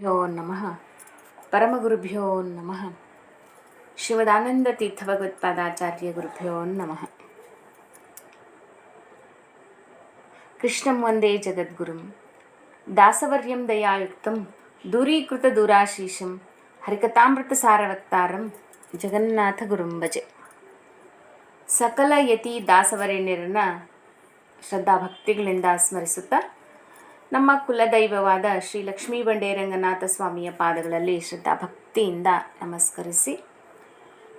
ಭ್ಯೋ ನಮಃ ಪರಮಗುರುಭ್ಯೋ ನಮಃ ಶ್ರೀಮದಾನಂದ ತೀರ್ಥ ಭಗವತ್ಪಾದಾಚಾರ್ಯ ಗುರುಭ್ಯೋ ನಮಃ ಕೃಷ್ಣಂ ವಂದೇ ಜಗದ್ಗುರುಂ ದಾಸವರ್ಯಂ ದಯಾಯುಕ್ತಂ ದೂರೀಕೃತ ದೂರಾಶೀಷಂ ಹರಿಕಥಾಮೃತ ಸಾರವತ್ತಾರಂ ಜಗನ್ನಾಥ ಗುರುಂ ಭಜೆ ಸಕಲ ಯತಿ ದಾಸವರೇಣ್ಯರನ್ನ ಶ್ರದ್ಧಾಭಕ್ತಿಗಳಿಂದ ಸ್ಮರಿಸುತ್ತಾ ನಮ್ಮ ಕುಲದೈವವಾದ ಶ್ರೀ ಲಕ್ಷ್ಮೀ ಬಂಡೇರಂಗನಾಥ ಸ್ವಾಮಿಯ ಪಾದಗಳಲ್ಲಿ ಶ್ರದ್ಧಾಭಕ್ತಿಯಿಂದ ನಮಸ್ಕರಿಸಿ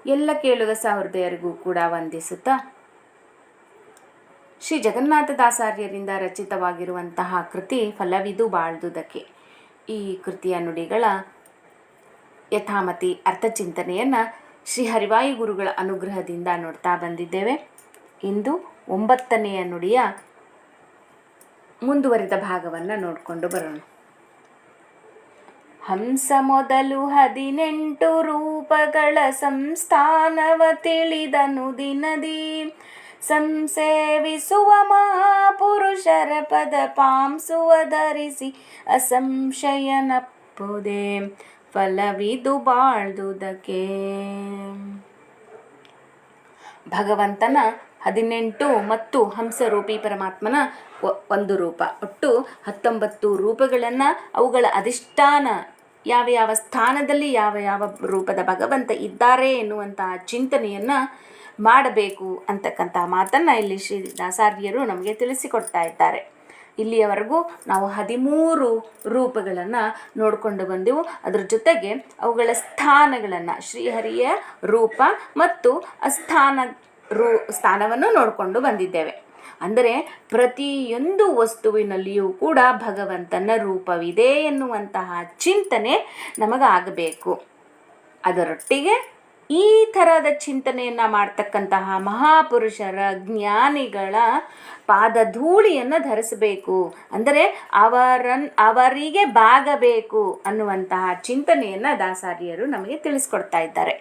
ಎಲ್ಲ ಕೇಳುಗ ಸಹೃದಯರಿಗೂ ಕೂಡ ವಂದಿಸುತ್ತಾ ಶ್ರೀ ಜಗನ್ನಾಥದಾಸಾರ್ಯರಿಂದ ರಚಿತವಾಗಿರುವಂತಹ ಕೃತಿ ಫಲವಿದು ಬಾಳ್ದುದಕ್ಕೆ. ಈ ಕೃತಿಯ ನುಡಿಗಳ ಯಥಾಮತಿ ಅರ್ಥಚಿಂತನೆಯನ್ನು ಶ್ರೀ ಹರಿವಾಯು ಗುರುಗಳ ಅನುಗ್ರಹದಿಂದ ನೋಡ್ತಾ ಬಂದಿದ್ದೇವೆ. ಇಂದು ಒಂಬತ್ತನೆಯ ನುಡಿಯ ಮುಂದುವರಿದ ಭಾಗವನ್ನು ನೋಡಿಕೊಂಡು ಬರೋಣ. ಹಂಸ ಮೊದಲು ಹದಿನೆಂಟು ರೂಪಗಳ ಸಂಸ್ಥಾನವ ತಿಳಿದನು ದಿನದಿ. ಸಂಸೇವಿಸುವ ಮಹಾಪುರುಷರ ಪದ ಪಾಂಸುವ ಧರಿಸಿ ಅಸಂಶಯನಪ್ಪುದೆ. ಫಲವಿದು ಬಾಳ್ದುದಕೆ ಭಗವಂತನ ಹದಿನೆಂಟು ಮತ್ತು ಹಂಸರೂಪಿ ಪರಮಾತ್ಮನ ಒಂದು ರೂಪ. ಒಟ್ಟು ಹತ್ತೊಂಬತ್ತು ರೂಪಗಳನ್ನು ಅವುಗಳ ಅಧಿಷ್ಠಾನ ಯಾವ ಯಾವ ಸ್ಥಾನದಲ್ಲಿ ಯಾವ ಯಾವ ರೂಪದ ಭಗವಂತ ಇದ್ದಾರೆ ಎನ್ನುವಂತಹ ಚಿಂತನೆಯನ್ನು ಮಾಡಬೇಕು ಅಂತಕ್ಕಂಥ ಮಾತನ್ನು ಇಲ್ಲಿ ಶ್ರೀ ದಾಸಾರ್ಯರು ನಮಗೆ ತಿಳಿಸಿಕೊಡ್ತಾ ಇದ್ದಾರೆ. ಇಲ್ಲಿಯವರೆಗೂ ನಾವು ಹದಿಮೂರು ರೂಪಗಳನ್ನು ನೋಡಿಕೊಂಡು ಬಂದೆವು. ಅದರ ಜೊತೆಗೆ ಅವುಗಳ ಸ್ಥಾನಗಳನ್ನು ಶ್ರೀಹರಿಯ ರೂಪ ಮತ್ತು ಅಸ್ಥಾನ ರೂ ಸ್ಥಾನವನ್ನು ನೋಡಿಕೊಂಡು ಬಂದಿದ್ದೇವೆ. ಅಂದರೆ ಪ್ರತಿಯೊಂದು ವಸ್ತುವಿನಲ್ಲಿಯೂ ಕೂಡ ಭಗವಂತನ ರೂಪವಿದೆ ಎನ್ನುವಂತಹ ಚಿಂತನೆ ನಮಗಾಗಬೇಕು. ಅದರೊಟ್ಟಿಗೆ ಈ ಥರದ ಚಿಂತನೆಯನ್ನು ಮಾಡ್ತಕ್ಕಂತಹ ಮಹಾಪುರುಷರ ಜ್ಞಾನಿಗಳ ಪಾದಧೂಳಿಯನ್ನು ಧರಿಸಬೇಕು. ಅಂದರೆ ಅವರನ್, ಅವರಿಗೆ ಬಾಗಬೇಕು ಅನ್ನುವಂತಹ ಚಿಂತನೆಯನ್ನು ದಾಸಾರಿಯರು ನಮಗೆ ತಿಳಿಸ್ಕೊಡ್ತಾ ಇದ್ದಾರೆ.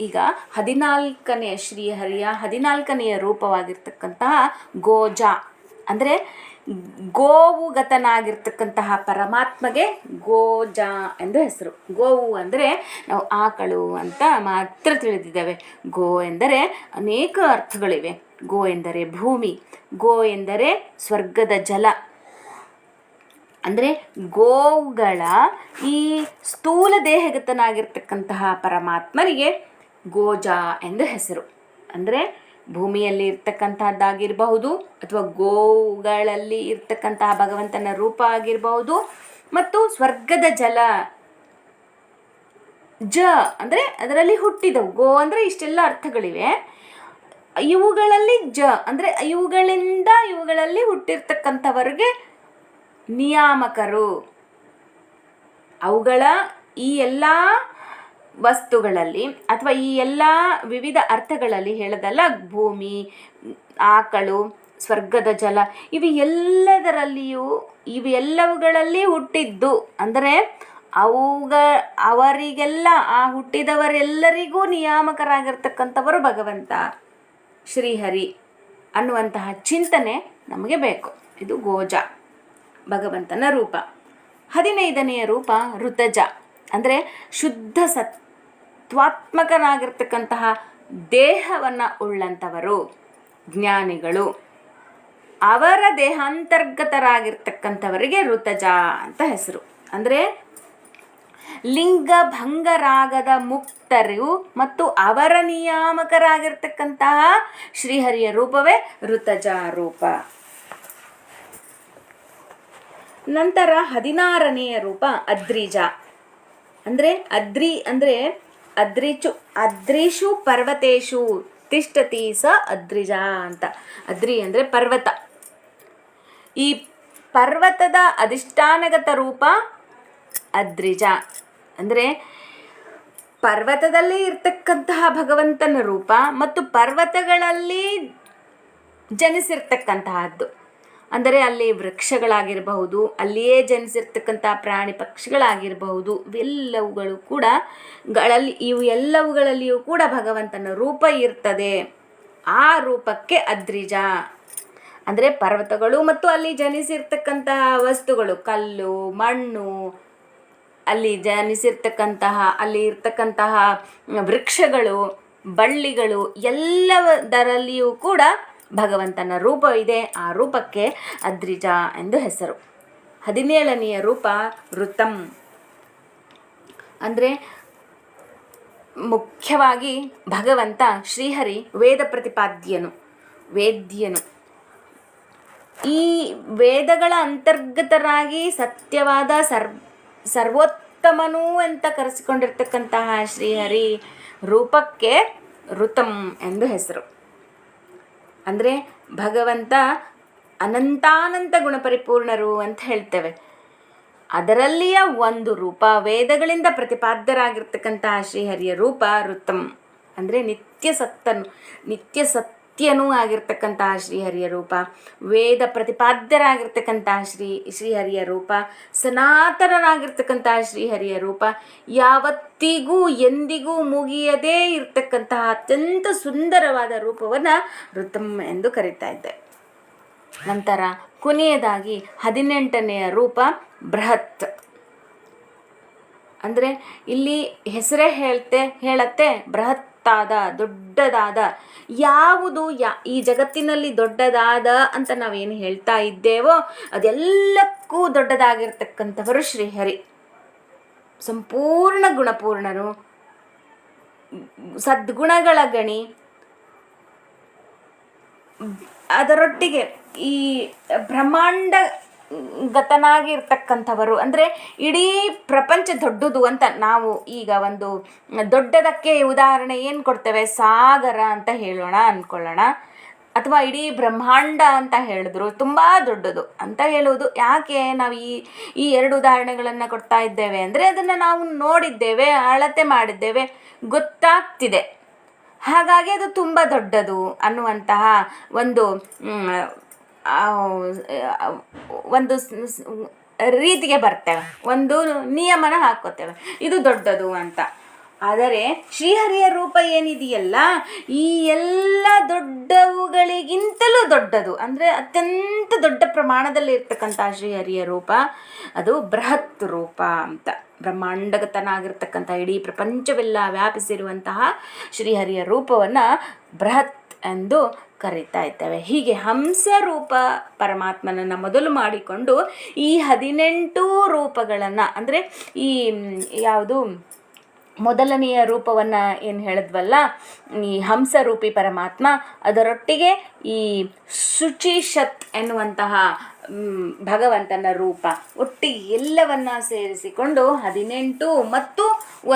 ಈಗ ಹದಿನಾಲ್ಕನೆಯ ಶ್ರೀಹರಿಯ ಹದಿನಾಲ್ಕನೆಯ ರೂಪವಾಗಿರ್ತಕ್ಕಂತಹ ಗೋಜ, ಅಂದರೆ ಗೋವುಗತನಾಗಿರ್ತಕ್ಕಂತಹ ಪರಮಾತ್ಮಗೆ ಗೋಜ ಎಂದು ಹೆಸರು. ಗೋವು ಅಂದರೆ ನಾವು ಆಕಳು ಅಂತ ಮಾತ್ರ ತಿಳಿದಿದ್ದೇವೆ. ಗೋ ಎಂದರೆ ಅನೇಕ ಅರ್ಥಗಳಿವೆ. ಗೋ ಎಂದರೆ ಭೂಮಿ, ಗೋ ಎಂದರೆ ಸ್ವರ್ಗದ ಜಲ ಅಂದರೆ ಗೋವುಗಳ ಈ ಸ್ಥೂಲ ದೇಹಗತನಾಗಿರ್ತಕ್ಕಂತಹ ಪರಮಾತ್ಮನಿಗೆ ಗೋಜಾ ಎಂದು ಹೆಸರು. ಅಂದರೆ ಭೂಮಿಯಲ್ಲಿ ಇರ್ತಕ್ಕಂತಹದ್ದಾಗಿರಬಹುದು ಅಥವಾ ಗೋವುಗಳಲ್ಲಿ ಇರ್ತಕ್ಕಂತಹ ಭಗವಂತನ ರೂಪ ಆಗಿರಬಹುದು ಮತ್ತು ಸ್ವರ್ಗದ ಜಲ, ಜ ಅಂದರೆ ಅದರಲ್ಲಿ ಹುಟ್ಟಿದವು. ಗೋ ಅಂದರೆ ಇಷ್ಟೆಲ್ಲ ಅರ್ಥಗಳಿವೆ. ಇವುಗಳಲ್ಲಿ ಜ ಅಂದರೆ ಇವುಗಳಿಂದ ಇವುಗಳಲ್ಲಿ ಹುಟ್ಟಿರ್ತಕ್ಕಂಥವರಿಗೆ ನಿಯಾಮಕರು. ಅವುಗಳ ಈ ಎಲ್ಲ ವಸ್ತುಗಳಲ್ಲಿ ಅಥವಾ ಈ ಎಲ್ಲ ವಿವಿಧ ಅರ್ಥಗಳಲ್ಲಿ ಹೇಳದಲ್ಲ, ಭೂಮಿ, ಆಕಳು, ಸ್ವರ್ಗದ ಜಲ, ಇವು ಎಲ್ಲದರಲ್ಲಿಯೂ, ಇವು ಎಲ್ಲವುಗಳಲ್ಲಿ ಹುಟ್ಟಿದ್ದು. ಅಂದರೆ ಅವುಗ, ಅವರಿಗೆಲ್ಲ, ಆ ಹುಟ್ಟಿದವರೆಲ್ಲರಿಗೂ ನಿಯಾಮಕರಾಗಿರ್ತಕ್ಕಂಥವರು ಭಗವಂತ, ಶ್ರೀಹರಿ ಅನ್ನುವಂತಹ ಚಿಂತನೆ ನಮಗೆ ಬೇಕು. ಇದು ಗೋಜ. ಭಗವಂತನ ರೂಪ. ಹದಿನೈದನೆಯ ರೂಪ ಋತಜ. ಅಂದರೆ ಶುದ್ಧ ಸತ್ವಾತ್ಮಕನಾಗಿರ್ತಕ್ಕಂತಹ ದೇಹವನ್ನು ಉಳ್ಳಂಥವರು, ಜ್ಞಾನಿಗಳು. ಅವರ ದೇಹಾಂತರ್ಗತರಾಗಿರ್ತಕ್ಕಂಥವರಿಗೆ ಋತಜ ಅಂತ ಹೆಸರು. ಅಂದರೆ ಲಿಂಗ ಭಂಗರಾಗದ ಮುಕ್ತರು ಮತ್ತು ಅವರ ನಿಯಾಮಕರಾಗಿರ್ತಕ್ಕಂತಹ ಶ್ರೀಹರಿಯ ರೂಪವೇ ಋತಜ ರೂಪ. ನಂತರ ಹದಿನಾರನೆಯ ರೂಪ ಅದ್ರಿಜ. ಅಂದರೆ ಅದ್ರಿ, ಅಂದರೆ ಅದ್ರಿಚು, ಅದ್ರಿಷು ಪರ್ವತೇಶು ತಿಷ್ಟತಿ ಸ ಅದ್ರಿಜ ಅಂತ. ಅದ್ರಿ ಅಂದರೆ ಪರ್ವತ. ಈ ಪರ್ವತದ ಅಧಿಷ್ಠಾನಗತ ರೂಪ ಅದ್ರಿಜ. ಅಂದರೆ ಪರ್ವತದಲ್ಲಿ ಇರ್ತಕ್ಕಂತಹ ಭಗವಂತನ ರೂಪ ಮತ್ತು ಪರ್ವತಗಳಲ್ಲಿ ಜನಿಸಿರ್ತಕ್ಕಂತಹದ್ದು. ಅಂದರೆ ಅಲ್ಲಿ ವೃಕ್ಷಗಳಾಗಿರಬಹುದು, ಅಲ್ಲಿಯೇ ಜನಿಸಿರ್ತಕ್ಕಂಥ ಪ್ರಾಣಿ ಪಕ್ಷಿಗಳಾಗಿರಬಹುದು, ಇವೆಲ್ಲವುಗಳು ಕೂಡ ಗಳಲ್ಲಿ, ಇವು ಎಲ್ಲವುಗಳಲ್ಲಿಯೂ ಕೂಡ ಭಗವಂತನ ರೂಪ ಇರ್ತದೆ. ಆ ರೂಪಕ್ಕೆ ಅದ್ರಿಜ. ಅಂದರೆ ಪರ್ವತಗಳು ಮತ್ತು ಅಲ್ಲಿ ಜನಿಸಿರ್ತಕ್ಕಂತಹ ವಸ್ತುಗಳು, ಕಲ್ಲು, ಮಣ್ಣು, ಅಲ್ಲಿ ಜನಿಸಿರ್ತಕ್ಕಂತಹ, ಅಲ್ಲಿ ಇರ್ತಕ್ಕಂತಹ ವೃಕ್ಷಗಳು, ಬಳ್ಳಿಗಳು, ಎಲ್ಲದರಲ್ಲಿಯೂ ಕೂಡ ಭಗವಂತನ ರೂಪವಿದೆ ಆ ರೂಪಕ್ಕೆ ಅದ್ರಿಜ ಎಂದು ಹೆಸರು. ಹದಿನೇಳನೆಯ ರೂಪ ಋತಂ ಅಂದರೆ ಮುಖ್ಯವಾಗಿ ಭಗವಂತ ಶ್ರೀಹರಿ ವೇದ ಪ್ರತಿಪಾದ್ಯನು, ವೇದ್ಯನು. ಈ ವೇದಗಳ ಅಂತರ್ಗತರಾಗಿ ಸತ್ಯವಾದ ಸರ್ ಸರ್ವೋತ್ತಮನು ಅಂತ ಕರೆಸಿಕೊಂಡಿರ್ತಕ್ಕಂತಹ ಶ್ರೀಹರಿ ರೂಪಕ್ಕೆ ಋತಂ ಎಂದು ಹೆಸರು. ಅಂದರೆ ಭಗವಂತ ಅನಂತಾನಂತ ಗುಣಪರಿಪೂರ್ಣರು ಅಂತ ಹೇಳ್ತೇವೆ. ಅದರಲ್ಲಿಯ ಒಂದು ರೂಪ ವೇದಗಳಿಂದ ಪ್ರತಿಪಾದ್ಯರಾಗಿರ್ತಕ್ಕಂತಹ ಶ್ರೀಹರಿಯ ರೂಪ ಋತಂ. ಅಂದರೆ ನಿತ್ಯ ಸತ್ತನು, ನಿತ್ಯ ಸತ್ಯನೂ ಆಗಿರ್ತಕ್ಕಂತಹ ಶ್ರೀಹರಿಯ ರೂಪ ವೇದ ಪ್ರತಿಪಾದ್ಯರಾಗಿರ್ತಕ್ಕಂತಹ ಶ್ರೀ ಶ್ರೀಹರಿಯ ರೂಪ ಸನಾತನರಾಗಿರ್ತಕ್ಕಂತಹ ಶ್ರೀಹರಿಯ ರೂಪ ಯಾವತ್ತಿಗೂ ಎಂದಿಗೂ ಮುಗಿಯದೇ ಇರ್ತಕ್ಕಂತಹ ಅತ್ಯಂತ ಸುಂದರವಾದ ರೂಪವನ್ನು ಋತಮ್ ಎಂದು ಕರೀತಾ ಇದ್ದೆ. ನಂತರ ಕೊನೆಯದಾಗಿ ಹದಿನೆಂಟನೆಯ ರೂಪ ಬೃಹತ್. ಅಂದರೆ ಇಲ್ಲಿ ಹೆಸರೇ ಹೇಳ್ತೆ, ಹೇಳತ್ತೆ ಬೃಹತ್ತಾದ ದೊಡ್ಡದಾದ, ಯಾವುದು ಯಾ, ಈ ಜಗತ್ತಿನಲ್ಲಿ ದೊಡ್ಡದಾದ ಅಂತ ನಾವೇನು ಹೇಳ್ತಾ ಇದ್ದೇವೋ ಅದೆಲ್ಲಕ್ಕೂ ದೊಡ್ಡದಾಗಿರ್ತಕ್ಕಂಥವರು ಶ್ರೀಹರಿ. ಸಂಪೂರ್ಣ ಗುಣಪೂರ್ಣರು. ಸದ್ಗುಣಗಳ ಗಣಿ. ಅದರೊಟ್ಟಿಗೆ ಈ ಬ್ರಹ್ಮಾಂಡ ಗತನಾಗಿರ್ತಕ್ಕಂಥವರು. ಅಂದರೆ ಇಡೀ ಪ್ರಪಂಚ ದೊಡ್ಡದು ಅಂತ ನಾವು ಈಗ ಒಂದು ದೊಡ್ಡದಕ್ಕೆ ಉದಾಹರಣೆ ಏನು ಕೊಡ್ತೇವೆ? ಸಾಗರ ಅಂತ ಹೇಳೋಣ ಅಂದ್ಕೊಳ್ಳೋಣ ಅಥವಾ ಇಡೀ ಬ್ರಹ್ಮಾಂಡ ಅಂತ ಹೇಳಿದ್ರು, ತುಂಬ ದೊಡ್ಡದು ಅಂತ ಹೇಳುವುದು. ಯಾಕೆ ನಾವು ಈ ಈ ಎರಡು ಉದಾಹರಣೆಗಳನ್ನು ಕೊಡ್ತಾ ಇದ್ದೇವೆ? ಅಂದರೆ ಅದನ್ನು ನಾವು ನೋಡಿದ್ದೇವೆ, ಅಳತೆ ಮಾಡಿದ್ದೇವೆ, ಗೊತ್ತಾಗ್ತಿದೆ. ಹಾಗಾಗಿ ಅದು ತುಂಬ ದೊಡ್ಡದು ಅನ್ನುವಂತಹ ಒಂದು ಒಂದು ರೀತಿಗೆ ಬರ್ತೇವೆ. ಒಂದು ನಿಯಮನ ಹಾಕೋತೇವೆ. ಇದು ದೊಡ್ಡದು ಅಂತ. ಆದರೆ ಶ್ರೀಹರಿಯ ರೂಪ ಏನಿದೆಯಲ್ಲ, ಈ ಎಲ್ಲ ದೊಡ್ಡವುಗಳಿಗಿಂತಲೂ ದೊಡ್ಡದು. ಅಂದರೆ ಅತ್ಯಂತ ದೊಡ್ಡ ಪ್ರಮಾಣದಲ್ಲಿ ಇರ್ತಕ್ಕಂಥ ಶ್ರೀಹರಿಯ ರೂಪ, ಅದು ಬೃಹತ್ ರೂಪ ಅಂತ. ಬ್ರಹ್ಮಾಂಡಗತನಾಗಿರ್ತಕ್ಕಂಥ ಇಡೀ ಪ್ರಪಂಚವೆಲ್ಲ ವ್ಯಾಪಿಸಿರುವಂತಹ ಶ್ರೀಹರಿಯ ರೂಪವನ್ನು ಬೃಹತ್ ಎಂದು ಕರೀತಾ ಇದ್ದೇವೆ. ಹೀಗೆ ಹಂಸ ರೂಪ ಪರಮಾತ್ಮನನ್ನು ಮೊದಲು ಮಾಡಿಕೊಂಡು ಈ ಹದಿನೆಂಟು ರೂಪಗಳನ್ನು, ಅಂದರೆ ಈ ಯಾವುದು ಮೊದಲನೆಯ ರೂಪವನ್ನು ಏನು ಹೇಳಿದ್ವಲ್ಲ, ಈ ಹಂಸರೂಪಿ ಪರಮಾತ್ಮ, ಅದರೊಟ್ಟಿಗೆ ಈ ಶುಚಿಷತ್ ಎನ್ನುವಂತಹ ಭಗವಂತನ ರೂಪ. ಒಟ್ಟಿಗೆ ಎಲ್ಲವನ್ನ ಸೇರಿಸಿಕೊಂಡು ಹದಿನೆಂಟು ಮತ್ತು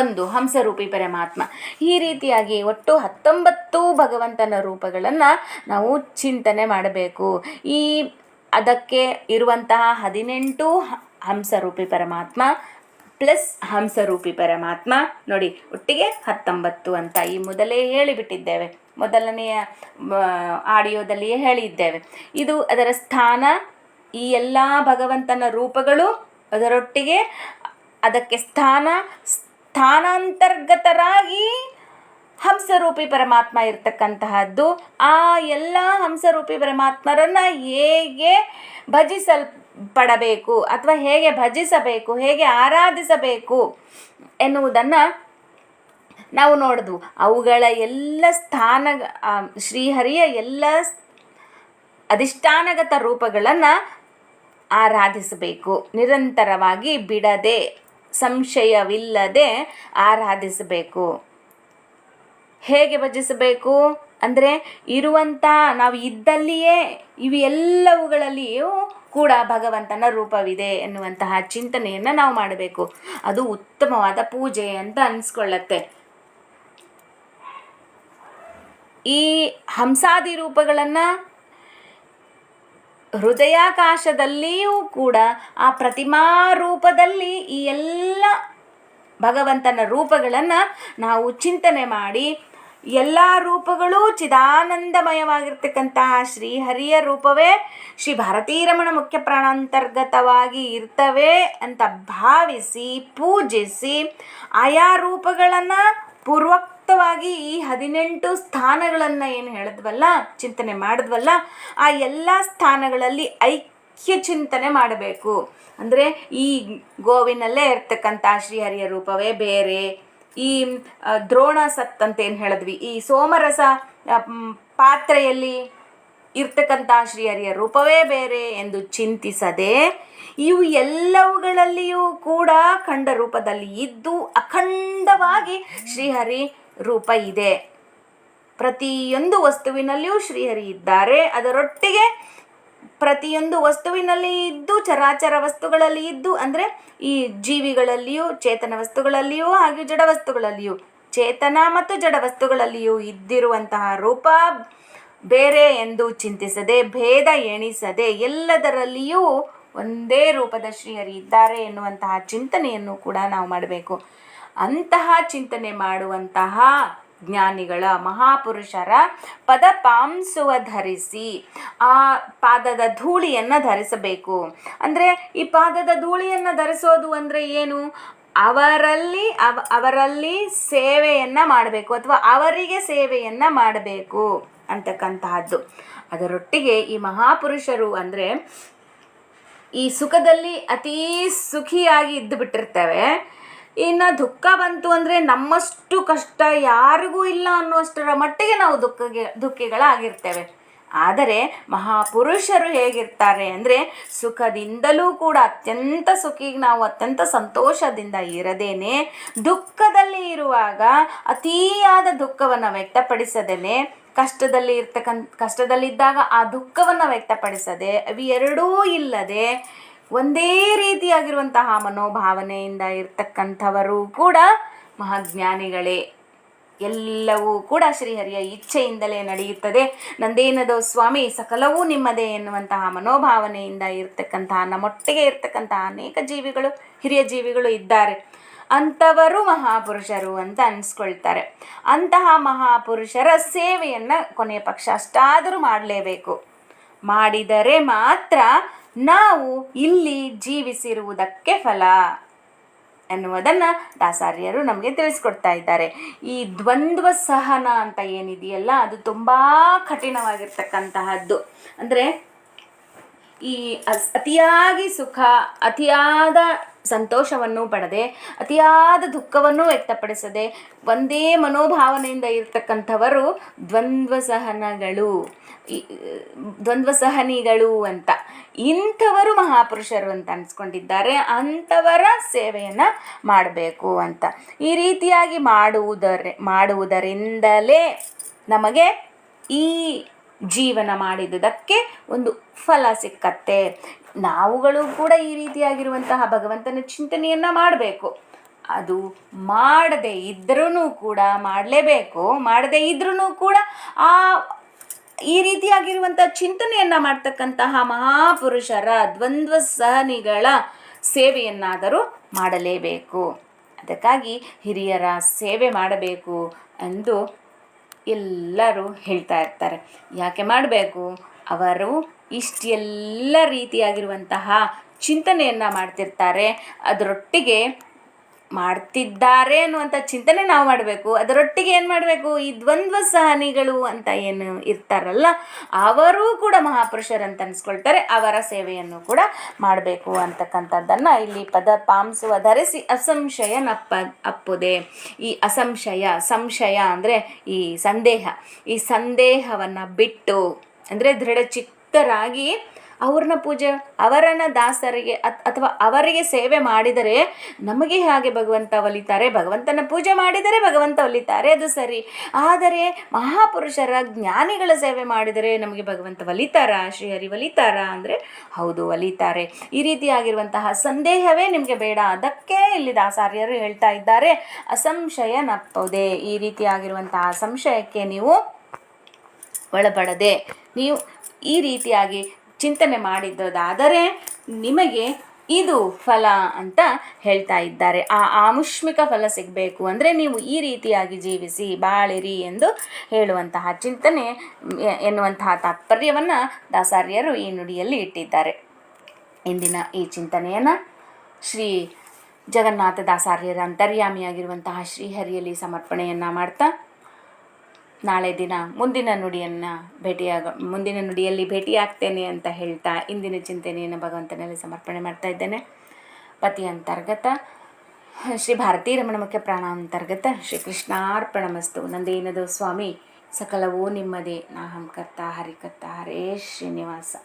ಒಂದು ಹಂಸರೂಪಿ ಪರಮಾತ್ಮ. ಈ ರೀತಿಯಾಗಿ ಒಟ್ಟು ಹತ್ತೊಂಬತ್ತು ಭಗವಂತನ ರೂಪಗಳನ್ನು ನಾವು ಚಿಂತನೆ ಮಾಡಬೇಕು. ಈ ಅದಕ್ಕೆ ಇರುವಂತಹ ಹದಿನೆಂಟು ಹಂಸರೂಪಿ ಪರಮಾತ್ಮ ಪ್ಲಸ್ ಹಂಸರೂಪಿ ಪರಮಾತ್ಮ. ನೋಡಿ, ಒಟ್ಟಿಗೆ ಹತ್ತೊಂಬತ್ತು ಅಂತ ಈ ಮೊದಲೇ ಹೇಳಿಬಿಟ್ಟಿದ್ದೇವೆ. ಮೊದಲನೆಯ ಆಡಿಯೋದಲ್ಲಿಯೇ ಹೇಳಿದ್ದೇವೆ. ಇದು ಅದರ ಸ್ಥಾನ ಈ ಎಲ್ಲ ಭಗವಂತನ ರೂಪಗಳು ಅದರೊಟ್ಟಿಗೆ ಅದಕ್ಕೆ ಸ್ಥಾನ, ಸ್ಥಾನಾಂತರ್ಗತರಾಗಿ ಹಂಸರೂಪಿ ಪರಮಾತ್ಮ ಇರ್ತಕ್ಕಂತಹದ್ದು. ಆ ಎಲ್ಲ ಹಂಸರೂಪಿ ಪರಮಾತ್ಮರನ್ನು ಹೇಗೆ ಭಜಿಸಲ್ಪಡಬೇಕು ಅಥವಾ ಹೇಗೆ ಭಜಿಸಬೇಕು, ಹೇಗೆ ಆರಾಧಿಸಬೇಕು ಎನ್ನುವುದನ್ನು ನಾವು ನೋಡಿದ್ವು ಅವುಗಳ ಎಲ್ಲ ಸ್ಥಾನ ಶ್ರೀಹರಿಯ ಎಲ್ಲ ಅಧಿಷ್ಠಾನಗತ ರೂಪಗಳನ್ನು ಆರಾಧಿಸಬೇಕು. ನಿರಂತರವಾಗಿ ಬಿಡದೆ, ಸಂಶಯವಿಲ್ಲದೆ ಆರಾಧಿಸಬೇಕು. ಹೇಗೆ ಭಜಿಸಬೇಕು? ಅಂದರೆ ಇರುವಂಥ ನಾವು ಇದ್ದಲ್ಲಿಯೇ ಇವು ಎಲ್ಲವುಗಳಲ್ಲಿಯೂ ಕೂಡ ಭಗವಂತನ ರೂಪವಿದೆ ಎನ್ನುವಂತಹ ಚಿಂತನೆಯನ್ನು ನಾವು ಮಾಡಬೇಕು. ಅದು ಉತ್ತಮವಾದ ಪೂಜೆ ಅಂತ ಅನಿಸ್ಕೊಳ್ಳತ್ತೆ. ಈ ಹಂಸಾದಿ ರೂಪಗಳನ್ನು ಹೃದಯಾಕಾಶದಲ್ಲಿಯೂ ಕೂಡ ಆ ಪ್ರತಿಮಾ ರೂಪದಲ್ಲಿ ಈ ಎಲ್ಲ ಭಗವಂತನ ರೂಪಗಳನ್ನು ನಾವು ಚಿಂತನೆ ಮಾಡಿ, ಎಲ್ಲ ರೂಪಗಳೂ ಚಿದಾನಂದಮಯವಾಗಿರ್ತಕ್ಕಂತಹ ಶ್ರೀಹರಿಯ ರೂಪವೇ ಶ್ರೀ ಭಾರತೀರಮಣ ಮುಖ್ಯ ಪ್ರಾಣಾಂತರ್ಗತವಾಗಿ ಇರ್ತವೆ ಅಂತ ಭಾವಿಸಿ, ಪೂಜಿಸಿ, ಆಯಾ ರೂಪಗಳನ್ನು ಪೂರ್ವಕ್ತವಾಗಿ ಈ ಹದಿನೆಂಟು ಸ್ಥಾನಗಳನ್ನು ಏನು ಹೇಳಿದ್ವಲ್ಲ, ಚಿಂತನೆ ಮಾಡಿದ್ವಲ್ಲ, ಆ ಎಲ್ಲ ಸ್ಥಾನಗಳಲ್ಲಿ ಐಕ್ಯ ಚಿಂತನೆ ಮಾಡಬೇಕು. ಅಂದರೆ ಈ ಗೋವಿನಲ್ಲೇ ಇರ್ತಕ್ಕಂಥ ಶ್ರೀಹರಿಯ ರೂಪವೇ ಬೇರೆ. ಈ ದ್ರೋಣ ಸತ್ ಅಂತ ಏನು ಹೇಳಿದ್ವಿ? ಈ ಸೋಮರಸ ಪಾತ್ರೆಯಲ್ಲಿ ಇರ್ತಕ್ಕಂಥ ಶ್ರೀಹರಿಯ ರೂಪವೇ ಬೇರೆ ಎಂದು ಚಿಂತಿಸದೆ, ಇವು ಎಲ್ಲವುಗಳಲ್ಲಿಯೂ ಕೂಡ ಖಂಡ ರೂಪದಲ್ಲಿ ಇದ್ದು ಅಖಂಡವಾಗಿ ಶ್ರೀಹರಿ ರೂಪ ಇದೆ. ಪ್ರತಿಯೊಂದು ವಸ್ತುವಿನಲ್ಲಿಯೂ ಶ್ರೀಹರಿ ಇದ್ದಾರೆ. ಅದರೊಟ್ಟಿಗೆ ಪ್ರತಿಯೊಂದು ವಸ್ತುವಿನಲ್ಲಿ ಇದ್ದು, ಚರಾಚರ ವಸ್ತುಗಳಲ್ಲಿ ಇದ್ದು, ಅಂದರೆ ಈ ಜೀವಿಗಳಲ್ಲಿಯೂ, ಚೇತನ ವಸ್ತುಗಳಲ್ಲಿಯೂ, ಹಾಗೆ ಜಡ ವಸ್ತುಗಳಲ್ಲಿಯೂ, ಚೇತನ ಮತ್ತು ಜಡ ವಸ್ತುಗಳಲ್ಲಿಯೂ ಇದ್ದಿರುವಂತಹ ರೂಪ ಬೇರೆ ಎಂದು ಚಿಂತಿಸದೆ, ಭೇದ ಎಣಿಸದೆ ಎಲ್ಲದರಲ್ಲಿಯೂ ಒಂದೇ ರೂಪದ ಶ್ರೀಹರಿ ಇದ್ದಾರೆ ಎನ್ನುವಂತಹ ಚಿಂತನೆಯನ್ನು ಕೂಡ ನಾವು ಮಾಡಬೇಕು. ಅಂತಹ ಚಿಂತನೆ ಮಾಡುವಂತಹ ಜ್ಞಾನಿಗಳ ಮಹಾಪುರುಷರ ಪದ ಪಾಂಸುವ ಧರಿಸಿ ಆ ಪಾದದ ಧೂಳಿಯನ್ನು ಧರಿಸಬೇಕು. ಅಂದರೆ ಈ ಪಾದದ ಧೂಳಿಯನ್ನು ಧರಿಸೋದು ಅಂದರೆ ಏನು? ಅವರಲ್ಲಿ ಅವ, ಅವರಲ್ಲಿ ಸೇವೆಯನ್ನು ಮಾಡಬೇಕು ಅಥವಾ ಅವರಿಗೆ ಸೇವೆಯನ್ನು ಮಾಡಬೇಕು ಅಂತಕ್ಕಂತಹದ್ದು. ಅದರೊಟ್ಟಿಗೆ ಈ ಮಹಾಪುರುಷರು ಅಂದರೆ ಈ ಸುಖದಲ್ಲಿ ಅತೀ ಸುಖಿಯಾಗಿ ಇದ್ದು ಬಿಟ್ಟಿರ್ತೇವೆ ಇನ್ನು ದುಃಖ ಬಂತು ಅಂದರೆ ನಮ್ಮಷ್ಟು ಕಷ್ಟ ಯಾರಿಗೂ ಇಲ್ಲ ಅನ್ನುವಷ್ಟರ ಮಟ್ಟಿಗೆ ನಾವು ದುಃಖಗೆ, ದುಃಖಿಗಳಾಗಿರ್ತೇವೆ. ಆದರೆ ಮಹಾಪುರುಷರು ಹೇಗಿರ್ತಾರೆ ಅಂದರೆ ಸುಖದಿಂದಲೂ ಕೂಡ ಅತ್ಯಂತ ಸುಖಿ ನಾವು ಅತ್ಯಂತ ಸಂತೋಷದಿಂದ ಇರದೇನೆ, ದುಃಖದಲ್ಲಿ ಇರುವಾಗ ಅತಿಯಾದ ದುಃಖವನ್ನು ವ್ಯಕ್ತಪಡಿಸದೇನೆ, ಕಷ್ಟದಲ್ಲಿ ಇರ್ತಕ್ಕಂಥ ಕಷ್ಟದಲ್ಲಿದ್ದಾಗ ಆ ದುಃಖವನ್ನು ವ್ಯಕ್ತಪಡಿಸದೆ, ಅವು ಎರಡೂ ಇಲ್ಲದೆ ಒಂದೇ ರೀತಿಯಾಗಿರುವಂತಹ ಮನೋಭಾವನೆಯಿಂದ ಇರ್ತಕ್ಕಂಥವರು ಕೂಡ ಮಹಾಜ್ಞಾನಿಗಳೇ. ಎಲ್ಲವೂ ಕೂಡ ಶ್ರೀಹರಿಯ ಇಚ್ಛೆಯಿಂದಲೇ ನಡೆಯುತ್ತದೆ. ನಂದೇನದೋ ಸ್ವಾಮಿ, ಸಕಲವೂ ನಿಮ್ಮದೇ ಎನ್ನುವಂತಹ ಮನೋಭಾವನೆಯಿಂದ ಇರ್ತಕ್ಕಂತಹ, ನಮ್ಮೊಟ್ಟಿಗೆ ಇರ್ತಕ್ಕಂತಹ ಅನೇಕ ಜೀವಿಗಳು, ಹಿರಿಯ ಜೀವಿಗಳು ಇದ್ದಾರೆ. ಅಂಥವರು ಮಹಾಪುರುಷರು ಅಂತ ಅನಿಸ್ಕೊಳ್ತಾರೆ. ಅಂತಹ ಮಹಾಪುರುಷರ ಸೇವೆಯನ್ನು ಕೊನೆಯ ಪಕ್ಷ ಅಷ್ಟಾದರೂ ಮಾಡಲೇಬೇಕು. ಮಾಡಿದರೆ ಮಾತ್ರ ನಾವು ಇಲ್ಲಿ ಜೀವಿಸಿರುವುದಕ್ಕೆ ಫಲ ಎನ್ನುವುದನ್ನು ದಾಸಾರ್ಯರು ನಮಗೆ ತಿಳಿಸ್ಕೊಡ್ತಾ ಇದ್ದಾರೆ. ಈ ದ್ವಂದ್ವ ಸಹನ ಅಂತ ಏನಿದೆಯಲ್ಲ, ಅದು ತುಂಬ ಕಠಿಣವಾಗಿರ್ತಕ್ಕಂತಹದ್ದು. ಅಂದರೆ ಈ ಅತಿಯಾಗಿ ಸುಖ, ಅತಿಯಾದ ಸಂತೋಷವನ್ನು ಪಡದೆ, ಅತಿಯಾದ ದುಃಖವನ್ನು ವ್ಯಕ್ತಪಡಿಸದೆ, ಒಂದೇ ಮನೋಭಾವನೆಯಿಂದ ಇರ್ತಕ್ಕಂಥವರು ದ್ವಂದ್ವ ಸಹನಗಳು ದ್ವಂದ್ವ ಸಹನಿಗಳು ಅಂತ. ಇಂಥವರು ಮಹಾಪುರುಷರು ಅಂತ ಅನ್ಸ್ಕೊಂಡಿದ್ದಾರೆ. ಅಂಥವರ ಸೇವೆಯನ್ನು ಮಾಡಬೇಕು ಅಂತ. ಈ ರೀತಿಯಾಗಿ ಮಾಡುವುದರ, ಮಾಡುವುದರಿಂದಲೇ ನಮಗೆ ಈ ಜೀವನ ಮಾಡಿದುದಕ್ಕೆ ಒಂದು ಫಲ ಸಿಕ್ಕತ್ತೆ. ನಾವುಗಳು ಕೂಡ ಈ ರೀತಿಯಾಗಿರುವಂತಹ ಭಗವಂತನ ಚಿಂತನೆಯನ್ನು ಮಾಡಬೇಕು. ಅದು ಮಾಡದೇ ಇದ್ರೂ ಕೂಡ ಮಾಡಲೇಬೇಕು. ಮಾಡದೇ ಇದ್ರೂ ಕೂಡ ಆ, ಈ ರೀತಿಯಾಗಿರುವಂಥ ಚಿಂತನೆಯನ್ನು ಮಾಡ್ತಕ್ಕಂತಹ ಮಹಾಪುರುಷರ ದ್ವಂದ್ವ ಸಹನಿಗಳ ಸೇವೆಯನ್ನಾದರೂ ಮಾಡಲೇಬೇಕು. ಅದಕ್ಕಾಗಿ ಹಿರಿಯರ ಸೇವೆ ಮಾಡಬೇಕು ಎಂದು ಎಲ್ಲರೂ ಹೇಳ್ತಾ ಇರ್ತಾರೆ. ಯಾಕೆ ಮಾಡಬೇಕು? ಅವರು ಇಷ್ಟೆಲ್ಲ ರೀತಿಯಾಗಿರುವಂತಹ ಚಿಂತನೆಯನ್ನು ಮಾಡ್ತಿರ್ತಾರೆ. ಅದರೊಟ್ಟಿಗೆ ಮಾಡ್ತಿದ್ದಾರೆ ಅನ್ನುವಂಥ ಚಿಂತನೆ ನಾವು ಮಾಡಬೇಕು. ಅದರೊಟ್ಟಿಗೆ ಏನು ಮಾಡಬೇಕು? ಈ ದ್ವಂದ್ವ ಸಹನಿಗಳು ಅಂತ ಏನು ಇರ್ತಾರಲ್ಲ, ಅವರೂ ಕೂಡ ಮಹಾಪುರುಷರಂತ ಅನ್ಸ್ಕೊಳ್ತಾರೆ. ಅವರ ಸೇವೆಯನ್ನು ಕೂಡ ಮಾಡಬೇಕು ಅಂತಕ್ಕಂಥದ್ದನ್ನು ಇಲ್ಲಿ ಪದ ಪಾಂಸುವ ಧರಿಸಿ ಅಸಂಶಯ ನಪ್ಪ ಅಪ್ಪುದೆ. ಈ ಅಸಂಶಯ, ಸಂಶಯ ಅಂದರೆ ಈ ಸಂದೇಹ. ಈ ಸಂದೇಹವನ್ನು ಬಿಟ್ಟು ಅಂದರೆ ದೃಢಚಿತ್ತರಾಗಿ ಅವ್ರನ್ನ ಪೂಜೆ, ಅವರನ್ನು ದಾಸರಿಗೆ ಅಥವಾ ಅವರಿಗೆ ಸೇವೆ ಮಾಡಿದರೆ ನಮಗೆ ಹಾಗೆ ಭಗವಂತ ಒಲಿತಾರೆ? ಭಗವಂತನ ಪೂಜೆ ಮಾಡಿದರೆ ಭಗವಂತ ಒಲಿತಾರೆ, ಅದು ಸರಿ. ಆದರೆ ಮಹಾಪುರುಷರ ಜ್ಞಾನಿಗಳ ಸೇವೆ ಮಾಡಿದರೆ ನಮಗೆ ಭಗವಂತ ಒಲಿತಾರ? ಶ್ರೀಹರಿ ಒಲಿತಾರ? ಅಂದರೆ ಹೌದು, ಒಲಿತಾರೆ. ಈ ರೀತಿಯಾಗಿರುವಂತಹ ಸಂದೇಹವೇ ನಿಮಗೆ ಬೇಡ. ಅದಕ್ಕೆ ಇಲ್ಲಿ ದಾಸಾರ್ಯರು ಹೇಳ್ತಾ ಇದ್ದಾರೆ. ಅಸಂಶಯ ನಪ್ಪದೆ. ಈ ರೀತಿಯಾಗಿರುವಂತಹ ಸಂಶಯಕ್ಕೆ ನೀವು ಒಳಪಡದೆ, ನೀವು ಈ ರೀತಿಯಾಗಿ ಚಿಂತನೆ ಮಾಡಿದ್ದದಾದರೆ ನಿಮಗೆ ಇದು ಫಲ ಅಂತ ಹೇಳ್ತಾ ಇದ್ದಾರೆ. ಆ ಆಮುಷ್ಮಿಕ ಫಲ ಸಿಗಬೇಕು ಅಂದರೆ ನೀವು ಈ ರೀತಿಯಾಗಿ ಜೀವಿಸಿ, ಬಾಳಿರಿ ಎಂದು ಹೇಳುವಂತಹ ಚಿಂತನೆ ಎನ್ನುವಂತಹ ತಾತ್ಪರ್ಯವನ್ನು ದಾಸಾರ್ಯರು ಈ ನುಡಿಯಲ್ಲಿ ಇಟ್ಟಿದ್ದಾರೆ. ಇಂದಿನ ಈ ಚಿಂತನೆಯನ್ನು ಶ್ರೀ ಜಗನ್ನಾಥ ದಾಸಾರ್ಯರ ಅಂತರ್ಯಾಮಿಯಾಗಿರುವಂತಹ ಶ್ರೀಹರಿಯಲ್ಲಿ ಸಮರ್ಪಣೆಯನ್ನು ಮಾಡ್ತಾ ನಾಳೆ ದಿನ ಮುಂದಿನ ನುಡಿಯನ್ನು ಭೇಟಿಯಾಗ, ಮುಂದಿನ ನುಡಿಯಲ್ಲಿ ಭೇಟಿಯಾಗ್ತೇನೆ ಅಂತ ಹೇಳ್ತಾ ಇಂದಿನ ಚಿಂತನೆಯನ್ನು ಭಗವಂತನಲ್ಲಿ ಸಮರ್ಪಣೆ ಮಾಡ್ತಾ ಇದ್ದೇನೆ. ಪತಿ ಅಂತರ್ಗತ ಶ್ರೀ ಭಾರತೀ ರಮಣ ಮುಖ್ಯ ಪ್ರಾಣಾಂತರ್ಗತ, ಶ್ರೀ ಕೃಷ್ಣಾರ್ಪಣಮಸ್ತು ನಂದೇನದು ಸ್ವಾಮಿ, ಸಕಲವೂ ನಿಮ್ಮದೇ. ನಾಹಂ ಕರ್ತ ಹರಿಕರ್ತ ಹರೇ ಶ್ರೀನಿವಾಸ.